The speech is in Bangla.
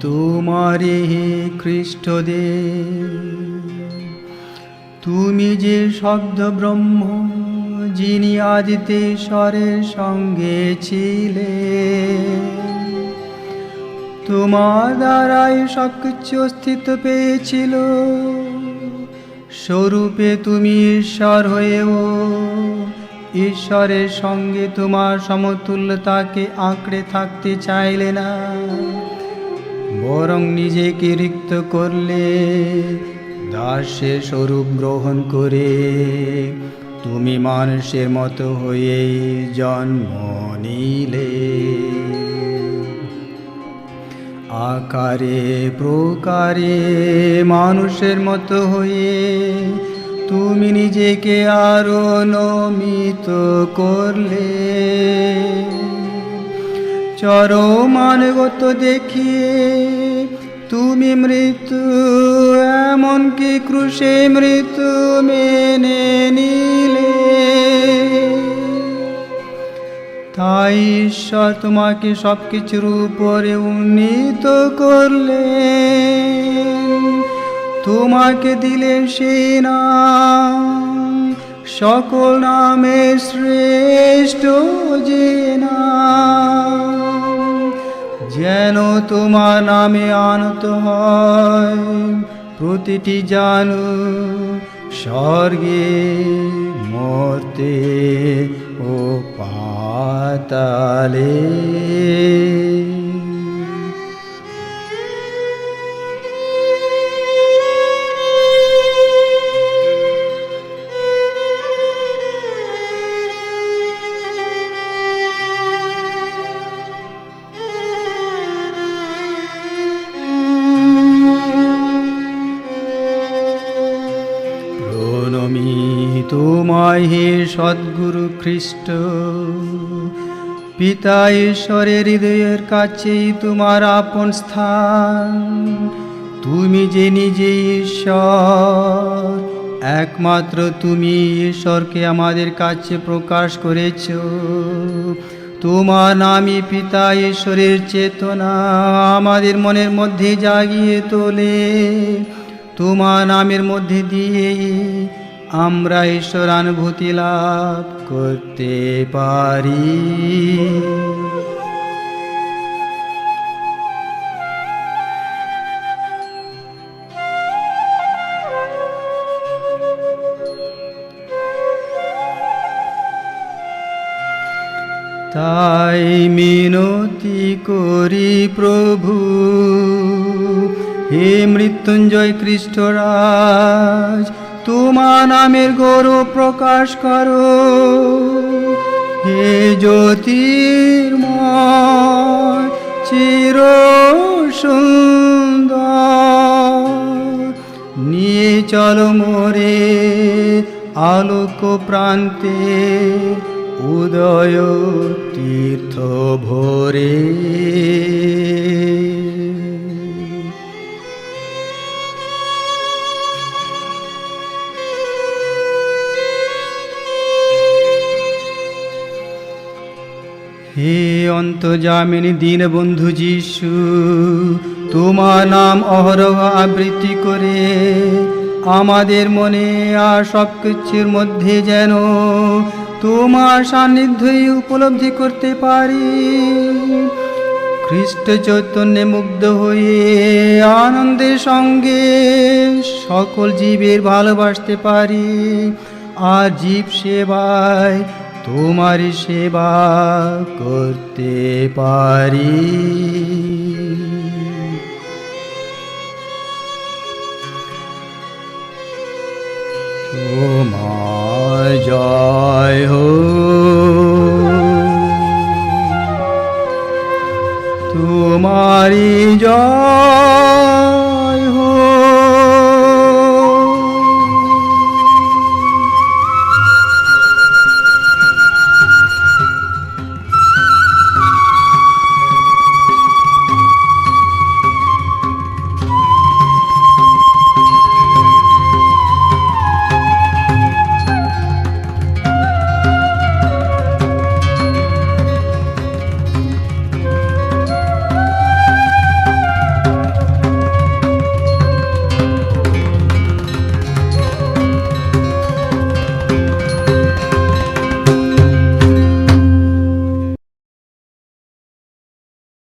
তোমারে হে খ্রিস্টদেব তুমি যে শব্দ ব্রহ্ম, যিনি আদিতে স্বরের সঙ্গে ছিলে তোমার দ্বারাই সব কিছু অস্তিত্ব পেয়েছিল। স্বরূপে তুমি ঈশ্বর হয়েও ঈশ্বরের সঙ্গে তোমার সমতুল্যতাকে আঁকড়ে থাকতে চাইলে না। বরং নিজেকে রিক্ত করলে দাসের স্বরূপ গ্রহণ করে তুমি মানুষের মতো হয়ে জন্ম নিলে। আকারে, প্রকারে মানুষের মতো হয়ে তুমি নিজেকে আরও নমিত করলে। চরমানগত দেখিয়ে তুমি মৃত্যু, এমনকি ক্রুশে মৃত্যু মেনে নিলে। তাই ঈশ্বর তোমাকে সব কিছুর উপরে উন্নীত করলে তোমাকে দিলে সে নাম সকল নামে শ্রেষ্ঠ যে নাম যেন তোমার নামে আনত হয় প্রতিটি জানু স্বর্গে, মর্তে ও পাতালে। হে সদ্গুরু খ্রিস্ট পিতা ঈশ্বরের হৃদয়ের কাছেই তোমার আপন স্থান। তুমি যে নিজে ঈশ্বর, একমাত্র তুমি ঈশ্বরকে আমাদের কাছে প্রকাশ করেছ। তোমার নামই পিতা ঈশ্বরের চেতনা, আমাদের মনের মধ্যে জাগিয়ে তোলে। তোমার নামের মধ্যে দিয়ে আমরা ঈশ্বরানুভূতি লাভ করতে পারি। তাই মিনতি করি প্রভু হে মৃত্যুঞ্জয় খ্রিস্টরাজ তোমার নামের গৌরব প্রকাশ করো। হে জ্যোতির্ময়, চির সুন্দর নিয়ে চলো মোরে আলোক প্রান্তে উদয় তীর্থ ভোরে। হে অন্তজামিনী দীনবন্ধু যিশু, তোমার নাম অহরহ আবৃত্তি করে আমাদের মনে আর সব কিছুর মধ্যে যেন তোমার সান্নিধ্যই উপলব্ধি করতে পারি। খ্রিস্ট চৈতন্যে মুগ্ধ হয়ে আনন্দের সঙ্গে সকল জীবের ভালোবাসতে পারি। আর জীব সেবায় তোমার সেবা করতে পারি। তোমার জয় হো। তোমারি জয়